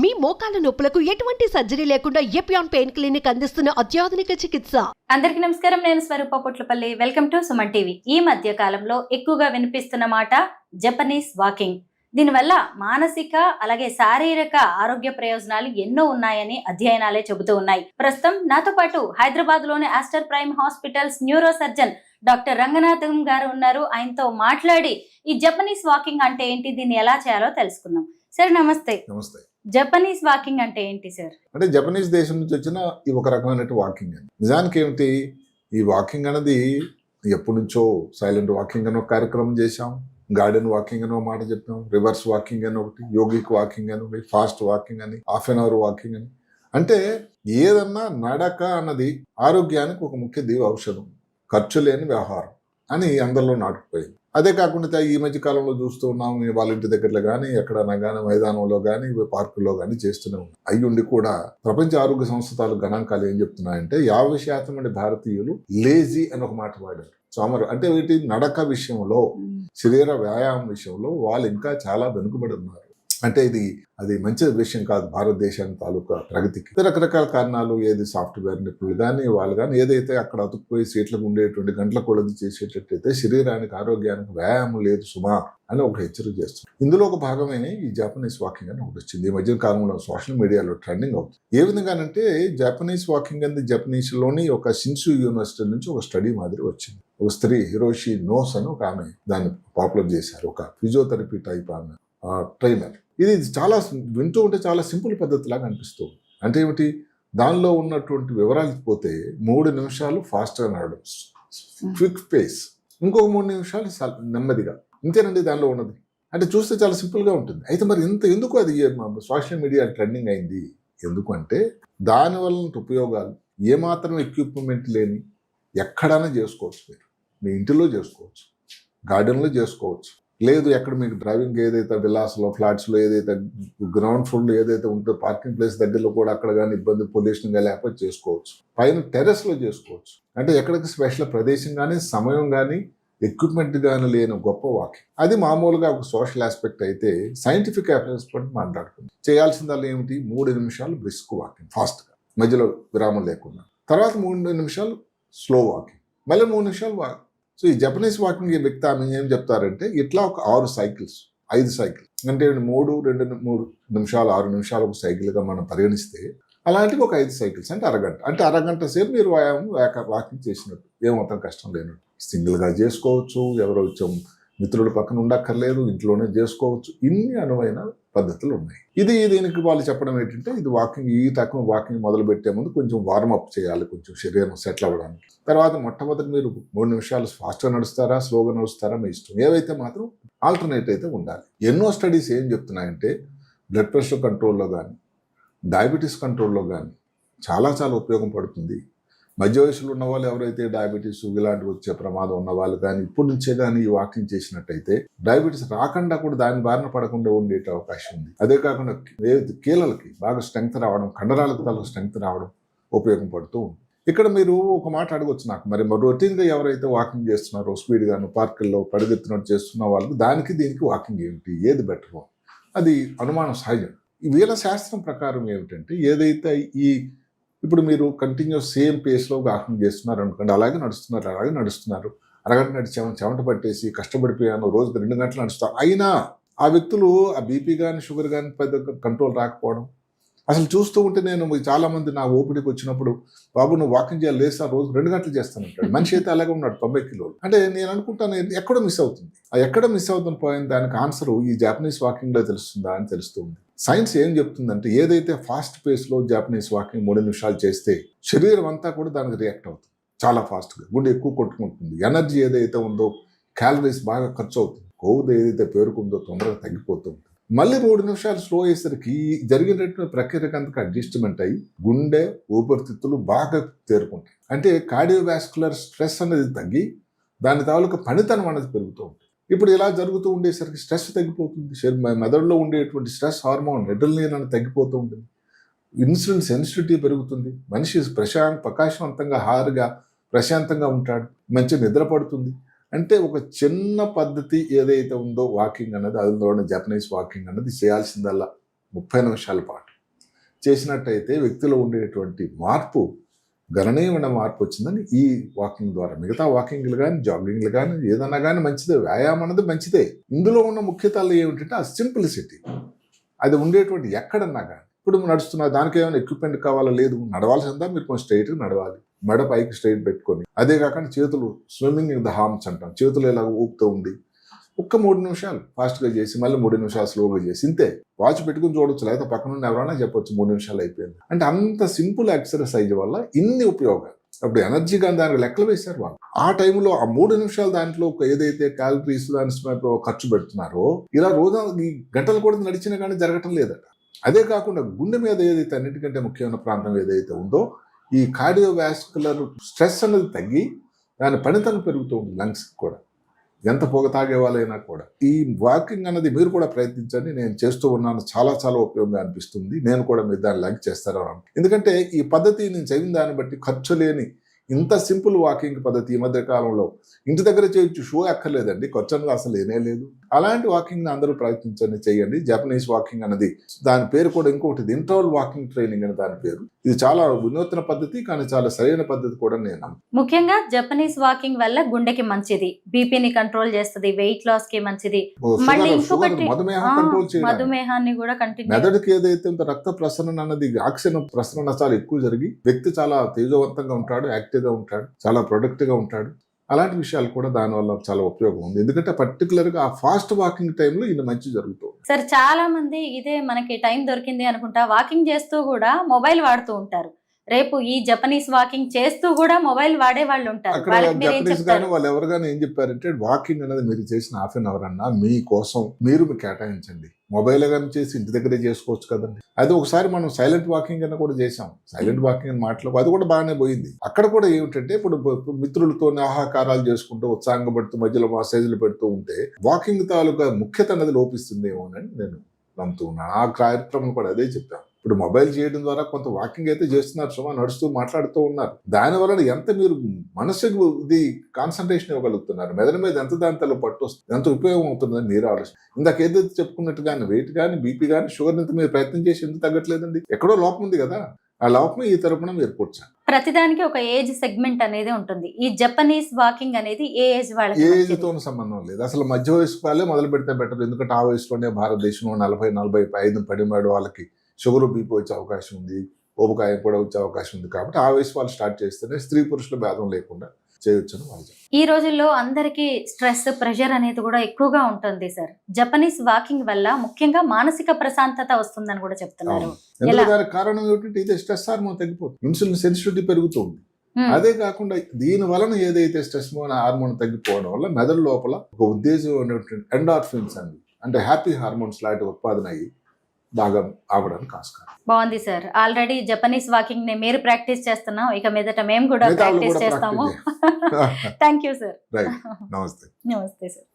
మీ మోకాల నొప్పులకు ఎటువంటి సర్జరీ లేకుండా ఎపియాన్ పెయిన్ క్లినిక్ అందిస్తున్న అత్యాధునిక చికిత్స. అందరికీ నమస్కారం నేను Swaroopa Potlapalli. Welcome to Suman TV. ఈ మధ్య కాలంలో ఎక్కువగా వినిపిస్తున్న మాట జపనీస్ వాకింగ్. దీనివల్ల మానసిక అలాగే శారీరక ఆరోగ్య ప్రయోజనాలు ఎన్నో ఉన్నాయని అధ్యయనాలే చెబుతూ ఉన్నాయి. ప్రస్తుతం నాతో పాటు హైదరాబాద్లోని Aster Prime hospitals neuro surgeon doctor Ranganatham garu ఉన్నారు. ఆయనతో మాట్లాడి ఈ జపనీస్ వాకింగ్ అంటే ఏంటి దీన్ని ఎలా చేయాలో తెలుసుకుందాం. సార్ నమస్తే. నమస్తే. జపనీస్ వాకింగ్ అంటే ఏంటి సార్ అంటే జపనీస్ దేశం నుంచి వచ్చిన ఈ ఒక రకమైన వాకింగ్ అని నిజానికి ఏమిటి? ఈ వాకింగ్ అనేది ఎప్పటి నుంచో సైలెంట్ వాకింగ్ అని ఒక కార్యక్రమం చేశాం. గార్డెన్ వాకింగ్ అని ఒక మాట చెప్పాం. రివర్స్ వాకింగ్ అని ఒకటి యోగిక్ వాకింగ్ అని ఒకటి ఫాస్ట్ వాకింగ్ అని హాఫ్ అన్ అవర్ వాకింగ్ అని. అంటే ఏదన్నా నడక అన్నది ఆరోగ్యానికి ఒక ముఖ్య దీవ ఔషధం. ఖర్చు లేని వ్యవహారం అని అందరిలో నాటుకుపోయింది. అదే కాకుండా ఈ మధ్య కాలంలో చూస్తూ ఉన్నాం వాళ్ళ ఇంటి దగ్గరలో కానీ ఎక్కడైనా కానీ మైదానంలో కానీ పార్కుల్లో కానీ చేస్తూనే ఉన్నాం. ఉండి కూడా ప్రపంచ ఆరోగ్య సంస్థ తాలూకు గణాంకాలు ఏం చెప్తున్నాయంటే యాభై శాతం మంది భారతీయులు లేజీ అని ఒక మాట వాడారు. సోమరు అంటే వీటి నడక విషయంలో శరీర వ్యాయామం విషయంలో వాళ్ళు ఇంకా చాలా వెనుకబడి ఉన్నారు. అంటే ఇది అది మంచి విషయం కాదు భారతదేశాన్ని తాలూకా ప్రగతికి. రకరకాల కారణాలు ఏది సాఫ్ట్వేర్ నిపుణులు కానీ వాళ్ళు కానీ ఏదైతే అక్కడ అతుక్కుపోయి సీట్లకు ఉండేటువంటి గంటల కొలది చేసేటట్టయితే శరీరానికి ఆరోగ్యానికి వ్యాయామం లేదు సుమా అని ఒక హెచ్చరిక చేస్తుంది. ఇందులో ఒక భాగమే ఈ జాపనీస్ వాకింగ్ అని ఒకటి వచ్చింది. ఈ మధ్య కాలంలో సోషల్ మీడియాలో ట్రెండింగ్ అవుతుంది. ఏ విధంగానంటే జాపనీస్ వాకింగ్ అనేది జపనీస్లోని ఒక సిన్సు యూనివర్సిటీ నుంచి ఒక స్టడీ మాదిరి వచ్చింది. ఒక స్త్రీ హిరోషి నోస్ అని ఒక ఆమె దాన్ని పాపులర్ చేశారు. ఒక ఫిజియోథెరపీ టైప్ ఆమె. ట్రైనర్ ఇది చాలా వింటూ ఉంటే చాలా సింపుల్ పద్ధతిలాగా అనిపిస్తుంది అంటే ఏమిటి? దానిలో ఉన్నటువంటి వివరాలు పోతే మూడు నిమిషాలు ఫాస్ట్గా నడవడం. Quick pace. ఇంకొక మూడు నిమిషాలు నెమ్మదిగా. ఇంతేనండి దానిలో ఉన్నది. అంటే చూస్తే చాలా సింపుల్గా ఉంటుంది. అయితే మరి ఇంత ఎందుకు అది సోషల్ మీడియా ట్రెండింగ్ అయింది? ఎందుకు అంటే దానివల్ల ఉపయోగాలు ఏమాత్రం ఎక్విప్మెంట్ లేని ఎక్కడైనా చేసుకోవచ్చు మీరు. మీ ఇంటిలో చేసుకోవచ్చు. గార్డెన్లో చేసుకోవచ్చు. లేదు ఎక్కడ మీకు డ్రైవింగ్ ఏదైతే విలాస్లో ఫ్లాట్స్లో ఏదైతే గ్రౌండ్ ఫ్లోర్లో ఏదైతే ఉంటుందో పార్కింగ్ ప్లేస్ దగ్గరలో కూడా అక్కడ కానీ ఇబ్బంది పొల్యూషన్ కానీ లేకపోతే చేసుకోవచ్చు. పైన టెర్రస్లో చేసుకోవచ్చు. అంటే ఎక్కడికి స్పెషల్ ప్రదేశం కానీ సమయం కానీ ఎక్విప్మెంట్ కానీ లేని గొప్ప వాకింగ్ అది మామూలుగా ఒక సోషల్ ఆస్పెక్ట్ అయితే సైంటిఫిక్ ఆస్పెక్ట్ మాట్లాడుకుంది. చేయాల్సిందల్లా ఏమిటి? మూడు నిమిషాలు బ్రిస్క్ వాకింగ్ ఫాస్ట్గా మధ్యలో విరామం లేకుండా. తర్వాత మూడు నిమిషాలు స్లో వాకింగ్ మళ్ళీ మూడు నిమిషాలు వాక్ సో ఈ జపనీస్ వాకింగ్ ఈ వ్యక్తి ఆమె ఏం చెప్తారంటే ఇట్లా ఒక ఆరు సైకిల్స్ ఐదు సైకిల్ అంటే మూడు రెండు మూడు నిమిషాలు ఆరు నిమిషాలు ఒక సైకిల్గా మనం పరిగణిస్తే అలాంటివి ఒక ఐదు సైకిల్స్ అంటే అరగంట. అంటే అరగంట సేపు మీరు వ్యాయామం వాకింగ్ చేసినట్టు. ఏమాత్రం కష్టం లేనట్టు. సింగిల్గా చేసుకోవచ్చు ఎవరో వచ్చాం మిత్రుల పక్కన ఉండక్కర్లేదు ఇంట్లోనే చేసుకోవచ్చు. ఇన్ని అనువైన పద్ధతులు ఉన్నాయి ఇది దీనికి వాళ్ళు చెప్పడం ఏంటంటే ఇది వాకింగ్ ఈ తక్కువ వాకింగ్ మొదలు పెట్టే ముందు కొంచెం వార్మప్ చేయాలి కొంచెం శరీరం సెటిల్ అవ్వడానికి. తర్వాత మొట్టమొదటి మీరు మూడు నిమిషాలు ఫాస్ట్గా నడుస్తారా స్లోగా నడుస్తారా మీ ఇష్టం ఏవైతే మాత్రం ఆల్టర్నేట్ అయితే ఉండాలి. ఎన్నో స్టడీస్ ఏం చెప్తున్నాయంటే బ్లడ్ ప్రెషర్ కంట్రోల్లో కానీ డయాబెటీస్ కంట్రోల్లో కానీ చాలా చాలా ఉపయోగం పడుతుంది. మధ్య వయసులో ఉన్న వాళ్ళు ఎవరైతే డయాబెటీస్ ఇలాంటివి వచ్చే ప్రమాదం ఉన్న వాళ్ళు కానీ ఇప్పటి నుంచే కానీ ఈ వాకింగ్ చేసినట్టయితే డయాబెటీస్ రాకుండా కూడా దాని బారిన పడకుండా ఉండే అవకాశం ఉంది. అదే కాకుండా కీలలకి బాగా స్ట్రెంగ్త్ రావడం కండరాలకు తల స్ట్రెంగ్త్ రావడం ఉపయోగపడుతూ ఉంది. ఇక్కడ మీరు ఒక మాట అడగొచ్చు నాకు. మరి రొటీన్గా ఎవరైతే వాకింగ్ చేస్తున్నారో స్పీడ్గాను పార్కుల్లో పడిగెత్తినట్టు చేస్తున్న వాళ్ళకి దానికి దీనికి వాకింగ్ ఏమిటి? ఏది బెటర్? అది అనుమానం సహజం. ఈ వీళ్ళ శాస్త్రం ప్రకారం ఏమిటంటే ఏదైతే ఈ ఇప్పుడు మీరు కంటిన్యూస్ సేమ్ పేస్లో వాకింగ్ చేస్తున్నారు అనుకోండి అలాగే నడుస్తున్నారు అలాగే నడుస్తున్నారు. అరగంట నడిచాము చెమట పట్టేసి కష్టపడిపోయాను రోజుకి రెండు గంటలు నడుస్తాను అయినా ఆ వ్యక్తులు ఆ బీపీ కానీ షుగర్ కానీ పెద్ద కంట్రోల్ రాకపోవడం. అసలు చూస్తూ ఉంటే నేను చాలా మంది నా ఓపిడికి వచ్చినప్పుడు బాబు నువ్వు వాకింగ్ చేయాలి లేస్తా రోజు రెండు గంటలు చేస్తానంటాడు మనిషి అయితే అలాగే ఉన్నాడు తొంభై కిలోలు. అంటే నేను అనుకుంటాను ఎక్కడో మిస్ అవుతుంది? ఆ ఎక్కడ మిస్ అవుతుంది పోయిన దానికి ఆన్సర్ ఈ జాపనీస్ వాకింగ్లో తెలుస్తుందా అని తెలుస్తుంది సైన్స్ ఏం చెప్తుందంటే ఏదైతే ఫాస్ట్ పేస్లో జాపనీస్ వాకింగ్ మూడు నిమిషాలు చేస్తే శరీరం అంతా కూడా దానికి రియాక్ట్ అవుతుంది. చాలా ఫాస్ట్గా గుండె ఎక్కువ కొట్టుకుంటుంది. ఎనర్జీ ఏదైతే ఉందో క్యాలరీస్ బాగా ఖర్చు అవుతుంది. కొవ్వు ఏదైతే పేరుకుందో తొందరగా తగ్గిపోతుంది మళ్ళీ మూడు నిమిషాలు స్లో అయ్యేసరికి జరిగినటువంటి ప్రక్రియకు అంతకు అడ్జస్ట్మెంట్ అయ్యి గుండె ఊపిరితిత్తులు బాగా తేరుకుంటాయి. అంటే కార్డియోవాస్కులర్ స్ట్రెస్ అనేది తగ్గి దాని తాలూకా పనితనం అనేది పెరుగుతూ ఉంటుంది. ఇప్పుడు ఇలా జరుగుతూ ఉండేసరికి స్ట్రెస్ తగ్గిపోతుంది. మెదడులో ఉండేటువంటి స్ట్రెస్ హార్మోన్ ఎడ్రలిన్ అని తగ్గిపోతూ ఉంటుంది. ఇన్సులిన్ సెన్సిటివిటీ పెరుగుతుంది. మనిషి ప్రశాంత ప్రకాశవంతంగా హారుగా ప్రశాంతంగా ఉంటాడు. మంచి నిద్ర పడుతుంది. అంటే ఒక చిన్న పద్ధతి ఏదైతే ఉందో వాకింగ్ అన్నది అందులోనే జపనీస్ వాకింగ్ అన్నది చేయాల్సిందల్లా ముప్పై నిమిషాల పాటు. చేసినట్టయితే వ్యక్తిలో ఉండేటువంటి మార్పు గణనీయమైన మార్పు వచ్చిందని ఈ వాకింగ్ ద్వారా. మిగతా వాకింగ్లు కానీ జాగింగ్లు కానీ ఏదన్నా కానీ మంచిదే. వ్యాయామం అనేది మంచిదే. ఇందులో ఉన్న ముఖ్యతలు ఏమిటంటే ఆ సింప్లిసిటీ. అది ఉండేటువంటి ఎక్కడన్నా కానీ ఇప్పుడు నడుస్తున్న దానికి ఏమైనా ఎక్విప్మెంట్ కావాలా లేదు నడవాల్సిందా? మీరు కొంచెం స్ట్రైట్గా నడవాలి. మెడ పైకి స్ట్రైట్ పెట్టుకొని. అదే కాకుండా చేతులు స్విమ్మింగ్ ఇన్ ద హార్మ్స్ అంటాం చేతులు ఇలా ఊపుతూ ఉండి ఒక్క మూడు నిమిషాలు ఫాస్ట్గా చేసి మళ్ళీ మూడు నిమిషాలు స్లోగా చేసి ఇంతే. వాచ్ పెట్టుకుని చూడొచ్చు లేకపోతే పక్కన ఉన్న ఎవరైనా చెప్పొచ్చు మూడు నిమిషాలు అయిపోయింది. అంటే అంత సింపుల్ ఎక్సర్సైజ్ వల్ల ఇన్ని ఉపయోగాలు. అప్పుడు ఎనర్జీ కానీ దానికి లెక్కలు వేశారు వాళ్ళు. ఆ టైంలో ఆ మూడు నిమిషాలు దాంట్లో ఒక ఏదైతే క్యాలరీస్ దాని ఖర్చు పెడుతున్నారో ఇలా రోజు ఈ గంటలు కూడా నడిచినా కానీ జరగటం లేదట. అదే కాకుండా గుండె మీద ఏదైతే అన్నిటికంటే ముఖ్యమైన ప్రాంతం ఏదైతే ఉందో ఈ కార్డియోవాస్కులర్ స్ట్రెస్ అనేది తగ్గి దాని పనితనం పెరుగుతూ ఉంది లంగ్స్ కూడా. ఎంత పొగ తాగే వాళ్ళైనా కూడా. ఈ వాకింగ్ అన్నది మీరు కూడా ప్రయత్నించండి. నేను చేస్తూ ఉన్నాను. చాలా చాలా ఉపయోగంగా అనిపిస్తుంది. నేను కూడా మీరు దాన్ని లైక్ చేస్తారని ఎందుకంటే ఈ పద్ధతి నేను చదివిన దాన్ని బట్టి ఖర్చు లేని ఇంత సింపుల్ వాకింగ్ పద్ధతి ఈ మధ్య కాలంలో ఇంటి దగ్గర చేయొచ్చు. షూ ఎక్కర్లేదండి అనేది అసలు లేనే లేదు. అలాంటి వాకింగ్ అందరూ ప్రయత్నించండి చేయండి. జపనీస్ వాకింగ్ అనేది దాని పేరు కూడా ఇంకొకటి ఇంటర్వల్ వాకింగ్ ట్రైనింగ్ అని దాని పేరు. ఇది చాలా వినూత్న పద్ధతి కానీ చాలా సరైన పద్ధతి కూడా నేను. ముఖ్యంగా జపనీస్ వాకింగ్ వల్ల గుండెకి మంచిది. బీపీని కంట్రోల్ చేస్తుంది. వెయిట్ లాస్కి మంచిది. మళ్ళీ ఇంకొకటి మధుమేహాన్ని కూడా కంటిన్యూ మెదడుకి ఏదైతే రక్త ప్రసరణ అన్నది ఆక్సిజన్ ప్రసరణ చాలా ఎక్కువ జరిగి వ్యక్తి చాలా తేజవంతంగా ఉంటాడు యాక్టివ్ గా ఉంటాడు చాలా ప్రొడక్టివ్గా ఉంటాడు. అలాంటి విషయాలు కూడా దానివల్ల చాలా ఉపయోగం ఉంది. ఎందుకంటే పర్టికులర్గా ఆ ఫాస్ట్ వాకింగ్ టైంలో ఇది మంచి జరుగుతుంది సరే చాలా మంది ఇదే మనకి టైం దొరికింది అనుకుంటా వాకింగ్ చేస్తూ కూడా మొబైల్ వాడుతూ ఉంటారు. రేపు ఈ జపనీస్ వాకింగ్ చేస్తూ కూడా మొబైల్ వాడే వాళ్ళు ఉంటారు. జపనీస్ వాళ్ళు ఎవరు ఏం చెప్పారంటే వాకింగ్ అనేది మీరు చేసిన హాఫ్ అన్ అవర్ అన్నా మీ కోసం మీరు కేటాయించండి. మొబైల్ కానీ చేసి ఇంటి దగ్గరే చేసుకోవచ్చు కదండి. అది ఒకసారి మనం సైలెంట్ వాకింగ్ అని కూడా చేసాం సైలెంట్ వాకింగ్ అని మాటలు అది కూడా బాగానే పోయింది. అక్కడ కూడా ఏమిటంటే ఇప్పుడు మిత్రులతో ఆహాకారాలు చేసుకుంటూ ఉత్సాహంగా పెడుతూ మధ్యలో మెసేజ్లు పెడుతూ ఉంటే వాకింగ్ తాలూకా ముఖ్యత అనేది లోపిస్తుందేమో అని నేను నమ్ముతూ ఉన్నాను. ఆ కార్యక్రమం కూడా అదే చెప్పాను. ఇప్పుడు మొబైల్ చేయడం ద్వారా కొంత వాకింగ్ అయితే చేస్తున్నారు సుమా నడుస్తూ మాట్లాడుతూ ఉన్నారు. దాని వలన ఎంత మీరు మనసుకు ఇది కాన్సన్ట్రేషన్ ఇవ్వగలుగుతున్నారు? మెదడు మీద ఎంత దాంతో పట్టు వస్తుంది? ఎంత ఉపయోగం అవుతుందని మీరు ఆలోచన ఇందాక ఏదైతే చెప్పుకున్నట్టు కానీ వెయిట్ కానీ బీపీ కానీ షుగర్ ఇంత మీరు ప్రయత్నం చేసి ఎందుకు తగ్గట్లేదండి? ఎక్కడో లోపం ఉంది కదా. ఆ లోపం ఈ తరపున మీరు కూర్చోండి. ప్రతిదానికి ఒక ఏజ్ సెగ్మెంట్ అనేది ఉంటుంది. ఈ జపనీస్ వాకింగ్ అనేది ఏ ఏజ్ వాళ్ళకి ఏ మంచిది? ఏజ్తో సంబంధం లేదు. అసలు మధ్య వయసు వాళ్ళే మొదలు పెడితే బెటర్. ఎందుకంటే ఆ వయసులోనే భారతదేశంలో నలభై నలభై ఐదు పడిమాడు వాళ్ళకి. షుగర్ బీపీ వచ్చే అవకాశం ఉంది ఊబకాయం కూడా వచ్చే అవకాశం ఉంది కాబట్టి ఆ వయసు వాళ్ళు స్టార్ట్ చేస్తేనే స్త్రీ పురుషుల భేదం లేకుండా చేయొచ్చని వాళ్ళు. ఈ రోజుల్లో అందరికీ స్ట్రెస్ ప్రెషర్ అనేది కూడా ఎక్కువగా ఉంటుంది సార్ జపనీస్ వాకింగ్ వల్ల ముఖ్యంగా మానసిక ప్రశాంతత వస్తుందని కూడా చెప్తున్నారు? దానికి కారణం ఏమిటంటే ఇదే స్ట్రెస్ హార్మోన్ తగ్గిపోతుంది ఇన్సులిన్ సెన్సిటివిటీ పెరుగుతుంది. అదే కాకుండా దీని వలన ఏదైతే స్ట్రెస్ హార్మోన్ తగ్గిపోవడం వల్ల మెదడు లోపల ఒక ఉద్దేశం ఉన్నటువంటి ఎండార్ఫిన్స్ అండి అంటే హ్యాపీ హార్మోన్స్ లాంటి ఉత్పాదన అయ్యి బాగా ఆవడానికి ఆస్కారం. బాగుంది సార్. ఆల్రెడీ జపనీస్ వాకింగ్ని మీరు ప్రాక్టీస్ చేస్తున్నాం. ఇక మీదట మేము కూడా ప్రాక్టీస్ చేస్తాము. థ్యాంక్ యూ సార్ రైట్ నమస్తే. నమస్తే సార్